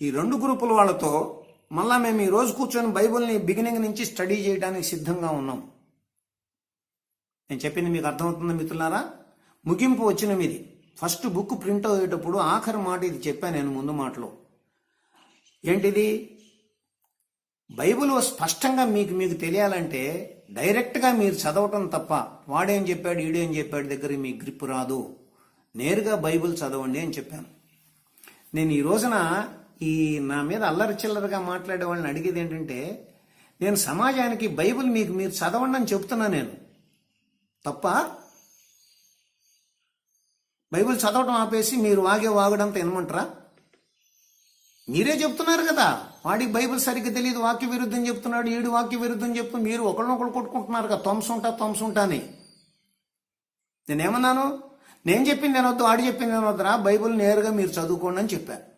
ఈ రెండు గ్రూపుల వాళ్ళతో మళ్ళా మేము ఈ రోజు కూర్చొని బైబిల్ని బిగినింగ్ నుంచి స్టడీ చేయడానికి సిద్ధంగా ఉన్నాం. నేను చెప్పింది మీకు అర్థమవుతుంది మిత్రులారా? ముగింపు వచ్చిన మీది ఫస్ట్ బుక్ ప్రింట్ అయ్యేటప్పుడు ఆఖరి మాట ఇది చెప్పాను నేను ముందు మాటలో. ఏంటిది? బైబిల్ స్పష్టంగా మీకు మీకు తెలియాలంటే డైరెక్ట్గా మీరు చదవటం తప్ప వాడేం చెప్పాడు ఈడేం చెప్పాడు దగ్గర మీ గ్రిప్ రాదు. నేరుగా బైబిల్ చదవండి అని చెప్పాను. నేను ఈ రోజున ఈ నా మీద అల్లరి చిల్లరగా మాట్లాడే వాళ్ళని అడిగేది ఏంటంటే నేను సమాజానికి బైబిల్ మీకు మీరు చదవండి అని చెప్తున్నా నేను. తప్ప? బైబిల్ చదవటం ఆపేసి మీరు వాగే వాగడంతా వినమంటారా? మీరే చెప్తున్నారు కదా వాడికి బైబిల్ సరిగ్గా తెలియదు వాక్య విరుద్ధం చెప్తున్నాడు ఈడు వాక్య విరుద్ధం చెప్తూ మీరు ఒకళ్ళనొకళ్ళు కొట్టుకుంటున్నారు కదా తొంసుంటా తొంసుంటా అని. నేనేమన్నాను? నేను చెప్పింది అనొద్దు ఆడు చెప్పింది అనొద్దురా బైబిల్ నేరుగా మీరు చదువుకోండి అని చెప్పాను